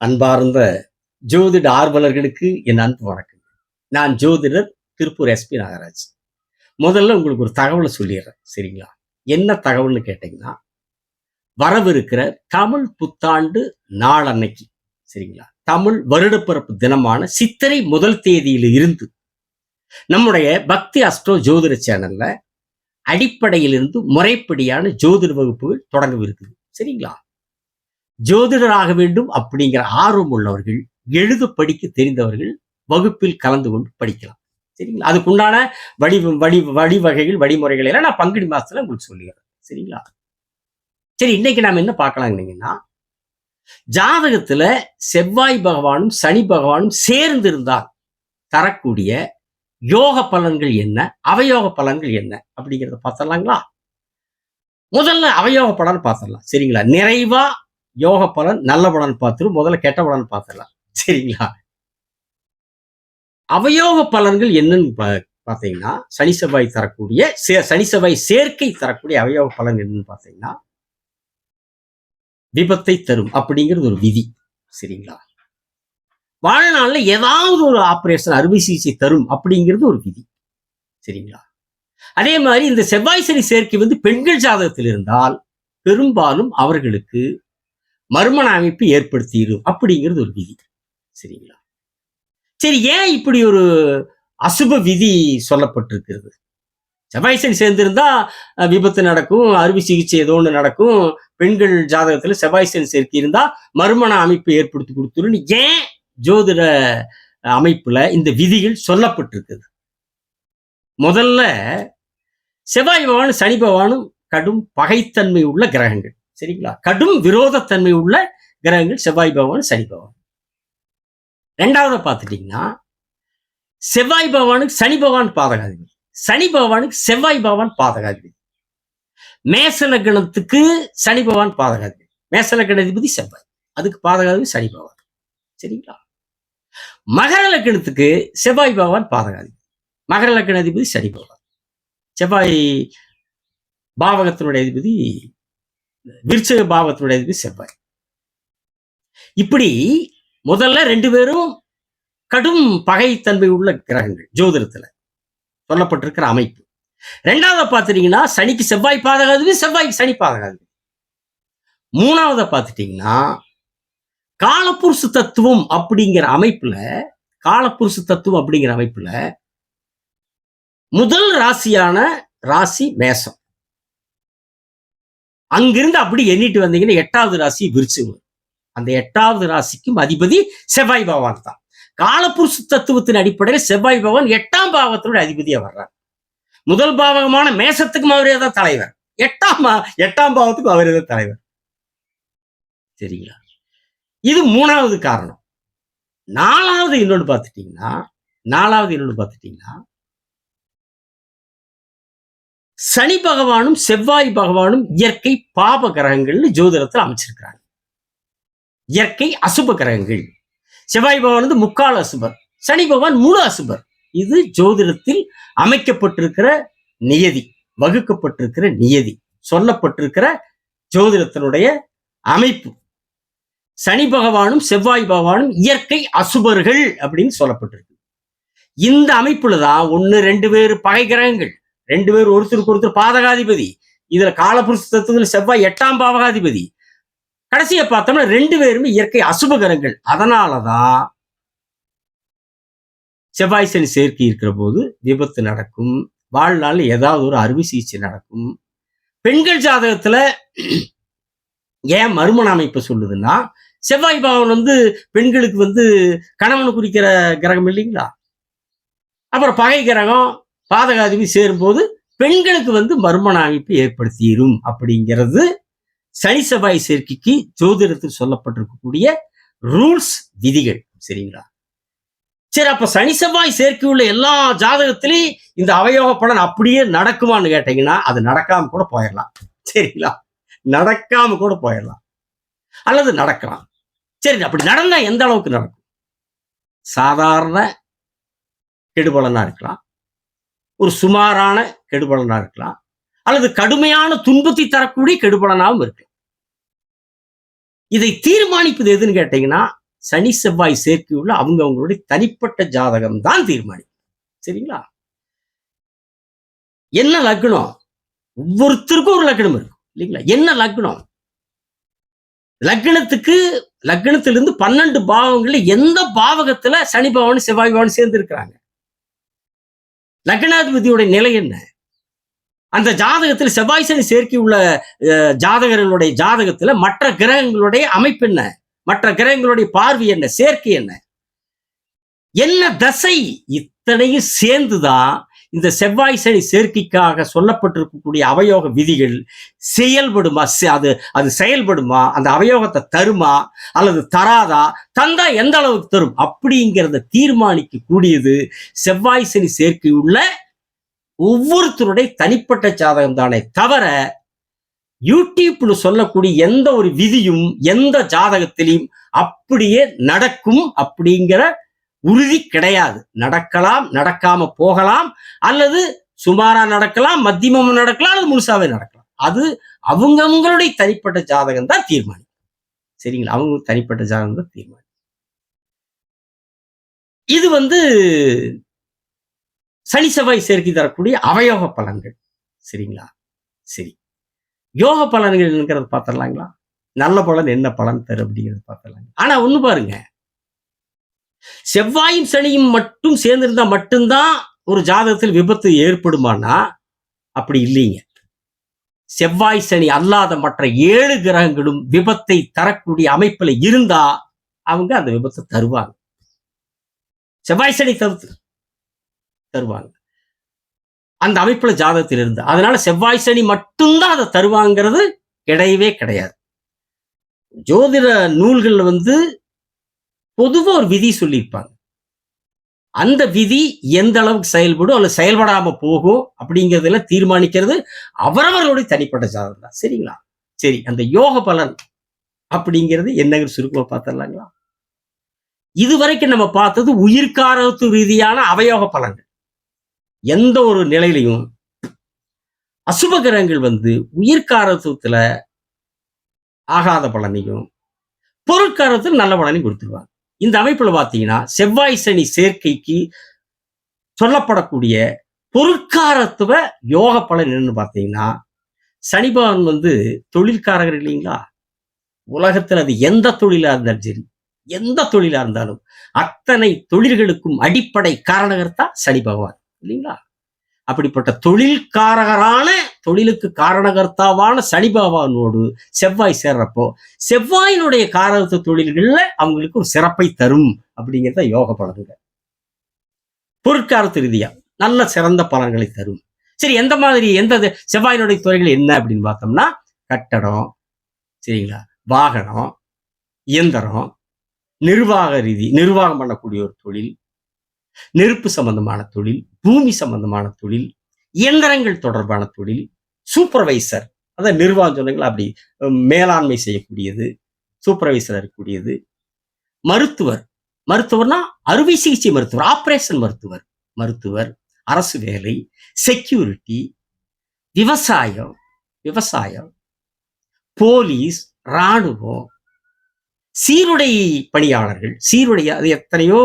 அன்பார்ந்த ஜோதிட ஆர்வலர்களுக்கு என் அன்பு வணக்கம். நான் ஜோதிடர் திருப்பூர் எஸ்பி நாகராஜ். முதல்ல உங்களுக்கு ஒரு தகவலை சொல்லிடுறேன் சரிங்களா? என்ன தகவல்னு கேட்டீங்கன்னா வரவிருக்கிற தமிழ் புத்தாண்டு நாள் அன்னைக்கு சரிங்களா? தமிழ் வருடப்பிறப்பு தினமான சித்திரை முதல் தேதியில இருந்து நம்முடைய பக்தி அஸ்ட்ரோ ஜோதிட சேனல்ல அடிப்படையிலிருந்து முறைப்படியான ஜோதிட வகுப்புகள் தொடங்கவிருக்குது சரிங்களா? ஜோதிடராக வேண்டும் அப்படிங்கிற ஆர்வம் உள்ளவர்கள் எழுத படிக்க தெரிந்தவர்கள் வகுப்பில் கலந்து கொண்டு படிக்கலாம். சரிங்களா? அதுக்குண்டான வடி வடி வழிவகைகள் வழிமுறைகள் எல்லாம் நான் பங்குனி மாசத்துல உங்களுக்கு சொல்லிடுறேன். சரிங்களா? சரி இன்னைக்கு நாம என்ன பார்க்கலாங்கன்னீங்கன்னா ஜாதகத்துல செவ்வாய் பகவானும் சனி பகவானும் சேர்ந்து இருந்தால் தரக்கூடிய யோக பலன்கள் என்ன? அவயோக பலன்கள் என்ன? அப்படிங்கிறத பார்த்தலாங்களா முதல்ல அவயோக பலன் பார்த்துடலாம். சரிங்களா? நிறைவா யோக பலன் நல்ல பலன் பார்த்துரும் முதல்ல கெட்ட பலன் பார்த்துடலாம். சரிங்களா? அவயோக பலன்கள் என்னன்னு பார்த்தீங்கன்னா சனி செவ்வாய் தரக்கூடிய சே- சனி செவ்வாய் சேர்க்கை தரக்கூடிய அவயோக பலன் என்னன்னு பார்த்தீங்கன்னா விபத்தை தரும் அப்படிங்கிறது ஒரு விதி. சரிங்களா? வாழ்நாளில் ஏதாவது ஒரு ஆபரேஷன் அறுவை சிகிச்சை தரும் அப்படிங்கிறது ஒரு விதி. சரிங்களா? அதே மாதிரி இந்த செவ்வாய் சனி சேர்க்கை வந்து பெண்கள் ஜாதகத்தில் இருந்தால் பெரும்பாலும் அவர்களுக்கு மர்மண அமைப்பு ஏற்படுத்திடும் அப்படிங்கிறது ஒரு விதி. சரிங்களா? சரி ஏன் இப்படி ஒரு அசுப விதி சொல்லப்பட்டிருக்கிறது? செவ்வாய் சனி சேர்ந்திருந்தா விபத்து நடக்கும் அறுவை சிகிச்சை ஏதோ ஒன்று நடக்கும் பெண்கள் ஜாதகத்துல செவ்வாய் சனி சேர்க்கை இருந்தா மறுமண அமைப்பு ஏற்படுத்தி கொடுத்துருன்னு ஏன் ஜோதிட அமைப்புல இந்த விதிகள் சொல்லப்பட்டிருக்குது? முதல்ல செவ்வாய் பகவானும் சனி பகவானும் கடும் பகைத்தன்மை உள்ள கிரகங்கள். சரிங்களா? கடும் விரோதத்தன்மை உள்ள கிரகங்கள் செவ்வாய் பகவான் சனி பகவான். ரெண்டாவது பார்த்துட்டீங்கன்னா செவ்வாய் பகவானுக்கு சனி பகவான் பாதகாதிபதி. சனி பகவானுக்கு செவ்வாய் பகவான் பாதகாதிபதி. மேச லக்னத்துக்கு சனி பகவான் பாதகாதிபதி. மேச லக்னாதிபதி செவ்வாய். அதுக்கு பாதகாதிபதி சனி பகவான். சரிங்களா? மகர லக்னத்துக்கு செவ்வாய் பகவான் பாதகாதிபதி. மகர லக்னாதிபதி சனி பகவான். செவ்வாய் பாவகத்தினுடைய அதிபதி விருச்சக பாவத்துடையது செவ்வாய். இப்படி முதல்ல ரெண்டு பேரும் கடும் பகைத்தன்மை உள்ள கிரகங்கள் ஜோதிடத்துல சொல்லப்பட்டிருக்கிற அமைப்பு. ரெண்டாவதை பார்த்துட்டீங்கன்னா சனிக்கு செவ்வாய் பாதகாதிபதி செவ்வாய்க்கு சனி பாதகாது மூணாவதை பார்த்துட்டீங்கன்னா காலப்புருஷ தத்துவம் அப்படிங்கிற அமைப்புல காலப்புருஷ தத்துவம் அப்படிங்கிற அமைப்புல முதல் ராசியான ராசி மேசம் அங்கிருந்து அப்படி எண்ணிட்டு வந்தீங்கன்னா எட்டாவது ராசி விருச்சிகம். அந்த எட்டாவது ராசிக்கும் அதிபதி செவ்வாய் பகவான் தான். காலப்புருஷ தத்துவத்தின் அடிப்படையில் செவ்வாய் பகவான் எட்டாம் பாவத்தோட அதிபதியா வர்றார். முதல் பாவகமான மேசத்துக்கும் அவரே தான் தலைவர். எட்டாம் பா- எட்டாம் பாவத்துக்கும் அவரே தான் தலைவர். சரிங்களா? இது மூணாவது காரணம். நாலாவது இன்னொன்னு பார்த்துட்டீங்கன்னா நாலாவது இன்னொன்று பார்த்துட்டீங்கன்னா சனி பகவானும் செவ்வாய் பகவானும் இயற்கை பாப கிரகங்கள்னு ஜோதிடத்தில் அமைச்சிருக்கிறாங்க. இயற்கை அசுப கிரகங்கள். செவ்வாய் பகவான் வந்து முக்கால் அசுபர் சனி பகவான் முழு அசுபர். இது ஜோதிடத்தில் அமைக்கப்பட்டிருக்கிற நியதி வகுக்கப்பட்டிருக்கிற நியதி சொல்லப்பட்டிருக்கிற ஜோதிடத்தினுடைய அமைப்பு. சனி பகவானும் செவ்வாய் பகவானும் இயற்கை அசுபர்கள் அப்படின்னு சொல்லப்பட்டிருக்கு. இந்த அமைப்புல தான் ஒன்று ரெண்டு பேர் பகை கிரகங்கள். ரெண்டு பேர் ஒருத்தருக்கு ஒருத்தர் பாதகாதிபதி. இதுல காலபுருஷ தத்துவத்தில் செவ்வாய் எட்டாம் பாவகாதிபதி. கடைசியை பார்த்தோம்னா ரெண்டு பேருமே இயற்கை அசுப கிரகங்கள் அதனாலதான் செவ்வாய் சனி சேர்க்கை இருக்கிற போது விபத்து நடக்கும். வாழ்நாள் ஏதாவது ஒரு அறுவை சிகிச்சை நடக்கும். பெண்கள் ஜாதகத்துல ஏன் மறுமண அமைப்பு சொல்லுதுன்னா செவ்வாய் பாவன் வந்து பெண்களுக்கு வந்து கணவனை குறிக்கிற கிரகம் இல்லைங்களா? அப்புறம் பகை கிரகம் பாதகாதிபதி சேரும்போது பெண்களுக்கு வந்து மர்மண அமைப்பு ஏற்படுத்திடும் அப்படிங்கிறது சனி செவ்வாய் சேர்க்கைக்கு ஜோதிடத்தில் சொல்லப்பட்டிருக்கக்கூடிய ரூல்ஸ் விதிகள் சரிங்களா? சரி அப்ப சனி செவ்வாய் சேர்க்கை உள்ள எல்லா ஜாதகத்திலையும் இந்த அவயோக பலன் அப்படியே நடக்குமான்னு கேட்டீங்கன்னா அது நடக்காம கூட போயிடலாம். சரிங்களா? நடக்காம கூட போயிடலாம். அல்லது நடக்கலாம். சரி அப்படி நடந்தா எந்த அளவுக்கு நடக்கும்? சாதாரண கெடுபலனா இருக்கலாம். ஒரு சுமாரான கெடுபலனா இருக்கலாம். அல்லது கடுமையான துன்பத்தை தரக்கூடிய கெடுபலனாகவும் இருக்கலாம். இதை தீர்மானிப்பது எதுன்னு கேட்டீங்கன்னா சனி செவ்வாய் சேர்க்கையுள்ள அவங்க அவங்களுடைய தனிப்பட்ட ஜாதகம் தான் தீர்மானிக்கும். சரிங்களா? என்ன லக்னம்? ஒவ்வொருத்தருக்கும் ஒரு லக்னம் இருக்கும் இல்லைங்களா? என்ன லக்னம்? லக்னத்துக்கு லக்னத்திலிருந்து பன்னெண்டு பாவங்கள்ல எந்த பாவகத்துல சனி பகவான் செவ்வாய் பகவான் சேர்ந்து இருக்கிறாங்க லக்னாதிபதியுடைய நிலை என்ன? அந்த ஜாதகத்தில் செவ்வாய் சனி சேர்க்கை உள்ள அஹ், ஜாதகர்களுடைய ஜாதகத்துல மற்ற கிரகங்களுடைய அமைப்பு என்ன? மற்ற கிரகங்களுடைய பார்வை என்ன? சேர்க்கை என்ன? என்ன தசை இத்தனையும் சேர்ந்துதான் இந்த செவ்வாய் சனி சேர்க்கைக்காக சொல்லப்பட்டிருக்கக்கூடிய அவயோக விதிகள் செயல்படுமா செ- அது அது செயல்படுமா அந்த அவயோகத்தை தருமா அல்லது தராதா தந்தா எந்த அளவுக்கு தரும் அப்படிங்கிறத தீர்மானிக்க கூடியது செவ்வாய் சனி சேர்க்கை உள்ள ஒவ்வொருத்தருடைய தனிப்பட்ட ஜாதகம் தானே தவிர யூடியூப்னு சொல்லக்கூடிய எந்த ஒரு விதியும் எந்த ஜாதகத்திலையும் அப்படியே நடக்கும் அப்படிங்கிற உறுதி கிடையாது. நடக்கலாம் நடக்காம போகலாம் அல்லது சுமாரா நடக்கலாம் மத்தியமும் நடக்கலாம் அல்லது முழுசாவே நடக்கலாம். அது அவங்கவுங்களுடைய தனிப்பட்ட ஜாதகம் தான் தீர்மானிக்கும். சரிங்களா? அவங்க தனிப்பட்ட ஜாதகம் தான் தீர்மானிக்கும். இது வந்து சனி செவ்வாய் சேர்க்கை தரக்கூடிய அவயோக பலன்கள். சரிங்களா? சரி. யோக பலன்கள்ங்கிறத பார்த்துடலாங்களா? நல்ல பலன் என்ன பலன் தரும் அப்படிங்கிறத பார்த்துடலாங்க. ஆனா ஒண்ணு பாருங்க. செவ்வாயும் சனியும் மட்டும் சேர்ந்திருந்தா மட்டும்தான் ஒரு ஜாதகத்தில் விபத்து ஏற்படுமானா? அப்படி இல்லைங்க. செவ்வாய் சனி அல்லாத மற்ற ஏழு கிரகங்களும் விபத்தை தரக்கூடிய அமைப்பில் இருந்தா அவங்க அந்த விபத்தை தருவாங்க. செவ்வாய் சனி தவிர்த்து தருவாங்க. அந்த அமைப்புல ஜாதகத்தில் இருந்து. அதனால செவ்வாய் சனி மட்டும்தான் அதை தருவாங்கிறது கிடையவே கிடையாது. ஜோதிட நூல்கள் வந்து பொதுவா ஒரு விதி சொல்லியிருப்பாங்க. அந்த விதி எந்த அளவுக்கு செயல்படும் அல்லது செயல்படாம போகும் அப்படிங்கறதுல தீர்மானிக்கிறது அவரவர்களுடைய தனிப்பட்ட ஜாதகம் தான். சரிங்களா? சரி அந்த யோக பலன் அப்படிங்கிறது என்னங்கிற சுருக்கமாக பார்த்துடலாங்களா? இதுவரைக்கும் நம்ம பார்த்தது உயிர்காரத்து ரீதியான அவயோக பலன்கள். எந்த ஒரு நிலையிலையும் அசுப கிரகங்கள் வந்து உயிர்காரத்துவத்துல ஆகாத பலனையும் பொருட்காரத்தில் நல்ல பலனையும் கொடுத்துருவாங்க. இந்த அமைப்புல பாத்தீங்கன்னா செவ்வாய் சனி சேர்க்கைக்கு சொல்லப்படக்கூடிய பொருட்காரத்துவ யோக பலன் என்னன்னு பார்த்தீங்கன்னா சனி பகவான் வந்து தொழில்காரகர் இல்லைங்களா? உலகத்தில் அது எந்த தொழிலா இருந்தாலும் சரி எந்த தொழிலா இருந்தாலும் அத்தனை தொழில்களுக்கும் அடிப்படை காரணகர்த்தா சனி பகவான் இல்லைங்களா? அப்படிப்பட்ட தொழில்காரகரான தொழிலுக்கு காரணகர்த்தாவான சனி பகவானோடு செவ்வாய் சேர்றப்போ செவ்வாயினுடைய காரகத்து தொழில்கள்ல அவங்களுக்கு ஒரு சிறப்பை தரும் அப்படிங்கிறத யோக பலன்க பொருட்காரத்து ரீதியா நல்ல சிறந்த பலன்களை தரும். சரி எந்த மாதிரி எந்த செவ்வாயினுடைய துறைகள் என்ன அப்படின்னு பார்த்தோம்னா கட்டடம் சரிங்களா வாகனம் இயந்திரம் நிர்வாக ரீதி நிர்வாகம் பண்ணக்கூடிய ஒரு தொழில் நெருப்பு சம்பந்தமான தொழில் பூமி சம்பந்தமான தொழில் இயந்திரங்கள் தொடர்பான தொழில் சூப்பர்வைசர் அதான் நிர்வாகம் சொன்னீங்களா அப்படி மேலாண்மை செய்யக்கூடியது சூப்பர்வைசர் இருக்கக்கூடியது. மருத்துவர் மருத்துவர்னா அறுவை சிகிச்சை மருத்துவர் ஆபரேஷன் மருத்துவர் மருத்துவர் அரசு வேலை செக்யூரிட்டி விவசாயம் விவசாயம் போலீஸ் ராணுவம் சீருடை பணியாளர்கள் சீருடை அது எத்தனையோ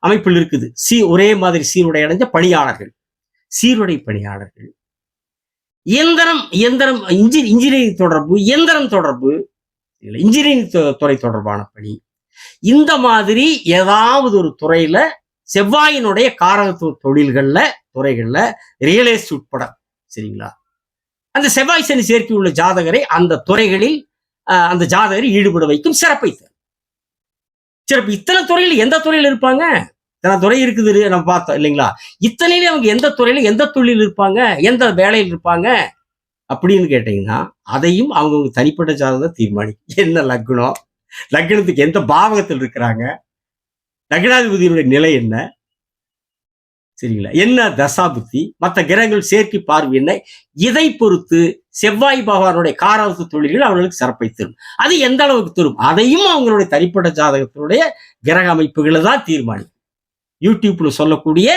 அமைப்பில் இருக்குது. சீ ஒரே மாதிரி சீருடை அடைஞ்ச பணியாளர்கள். சீருடை பணியாளர்கள். இயந்திரம் இயந்திரம் இன்ஜி இன்ஜினியரிங் தொடர்பு இயந்திரம் தொடர்பு இன்ஜினியரிங் துறை தொடர்பான பணி. இந்த மாதிரி ஏதாவது ஒரு துறையில செவ்வாயினுடைய காரகத்துவ தொழில்கள்ல துறைகள்ல ரியல் எஸ்டேட் உட்பட சரிங்களா? அந்த செவ்வாய் சனி சேர்க்கை உள்ள ஜாதகரை அந்த துறைகளில் ஆஹ், அந்த ஜாதகரை ஈடுபட வைக்கும் சிறப்பை தரும். சரி இப்போ இத்தனை துறையில் எந்த துறையில் இருப்பாங்க? இத்தனை துறை இருக்குது நம்ம பார்த்தோம் இல்லைங்களா? இத்தனையில அவங்க எந்த துறையில எந்த தொழில் இருப்பாங்க? எந்த வேலையில் இருப்பாங்க? அப்படின்னு கேட்டீங்கன்னா அதையும் அவங்கவுங்க தனிப்பட்ட ஜாதகம் தீர்மானிக்கும். என்ன லக்னம்? லக்னத்துக்கு எந்த பாவகத்தில் இருக்கிறாங்க? லக்னாதிபதியினுடைய நிலை என்ன? சரிங்களா? என்ன தசாபுத்தி மற்ற கிரகங்கள் சேர்க்கை பார்வை என்ன? இதை பொறுத்து செவ்வாய் பகவானுடைய காராவத்து தொழில்கள் அவர்களுக்கு சிறப்பை தரும். அது எந்த அளவுக்கு தரும்? அதையும் அவங்களுடைய தனிப்பட்ட ஜாதகத்தினுடைய கிரக அமைப்புகளை தான் தீர்மானிக்கும். யூடியூப்ல சொல்லக்கூடிய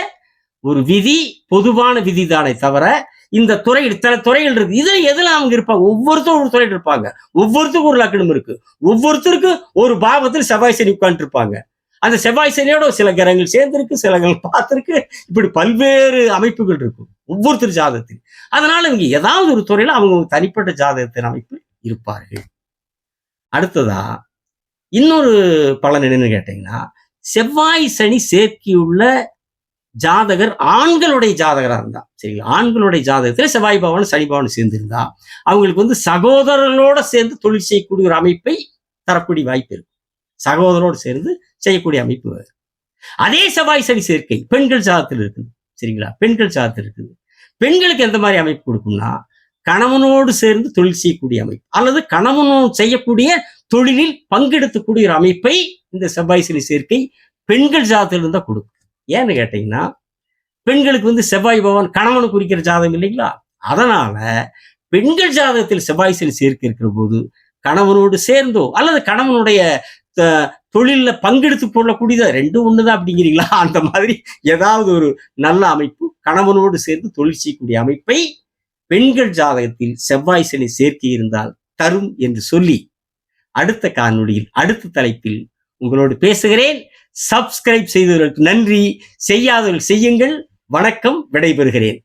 ஒரு விதி பொதுவான விதி தானே தவிர இந்த துறை இத்தனை துறைகள் இருக்கு. இதுல எதுல அவங்க இருப்பாங்க ஒவ்வொருத்தரும் ஒரு துறையில் இருப்பாங்க. ஒவ்வொருத்தருக்கும் ஒரு லக்கணம் இருக்கு. ஒவ்வொருத்தருக்கும் ஒரு பாவத்தில் செவ்வாய் சனி உட்காந்துருப்பாங்க அந்த செவ்வாய் சனியோட சில கிரகங்கள் சேர்ந்திருக்கு சில பார்த்துருக்கு பார்த்திருக்கு. இப்படி பல்வேறு அமைப்புகள் இருக்கும். ஒவ்வொருத்தர் ஜாதகத்தில் அதனால இவங்க ஏதாவது ஒரு துறையில அவங்க தனிப்பட்ட ஜாதகத்தின் அமைப்பு இருப்பார்கள். அடுத்ததா இன்னொரு பலன் என்னன்னு கேட்டீங்கன்னா செவ்வாய் சனி சேர்க்கியுள்ள ஜாதகர் ஆண்களுடைய ஜாதகரா இருந்தா சரிங்களா? ஆண்களுடைய ஜாதகத்தில் செவ்வாய் பவன் சனி பவன் சேர்ந்திருந்தா அவங்களுக்கு வந்து சகோதரர்களோட சேர்ந்து தொழில் செய்யக்கூடிய ஒரு அமைப்பை தரக்கூடிய வாய்ப்பு இருக்கும். சகோதரோடு சேர்ந்து செய்யக்கூடிய அமைப்பு அதே. செவ்வாய் சனி சேர்க்கை. பெண்கள் ஜாதகத்தில் இருக்குது. சரிங்களா? பெண்கள் ஜாதகத்தில் இருக்குது. பெண்களுக்கு எந்த மாதிரி அமைப்பு கொடுக்கும்னா கணவனோடு சேர்ந்து தொழில் செய்யக்கூடிய அமைப்பு. அல்லது கணவனோடு செய்யக்கூடிய தொழிலில் பங்கெடுக்கக்கூடிய ஒரு அமைப்பை இந்த செவ்வாய் சனி சேர்க்கை பெண்கள் ஜாதகத்தில் தான் கொடுக்கும். ஏன்னு கேட்டீங்கன்னா பெண்களுக்கு வந்து செவ்வாய் பவன் கணவனை குறிக்கிற ஜாதகம் இல்லைங்களா? அதனால பெண்கள் ஜாதகத்தில் செவ்வாய் சனி சேர்க்கை இருக்கிற போது கணவனோடு சேர்ந்தோ அல்லது கணவனுடைய தொழில்ல பங்கெடுத்து கொள்ளக்கூடியதா? ரெண்டும் ஒண்ணுதான் அப்படிங்கிறீங்களா? அந்த மாதிரி ஏதாவது ஒரு நல்ல அமைப்பு கணவனோடு சேர்ந்து தொழில் செய்யக்கூடிய அமைப்பை பெண்கள் ஜாதகத்தில் செவ்வாய் சனி சேர்க்கை இருந்தால் தரும் என்று சொல்லி அடுத்த காணொளியில் அடுத்த தலைப்பில் உங்களோடு பேசுகிறேன். சப்ஸ்கிரைப் செய்தவர்களுக்கு நன்றி. செய்யாதவர்கள் செய்யுங்கள். வணக்கம். விடைபெறுகிறேன்.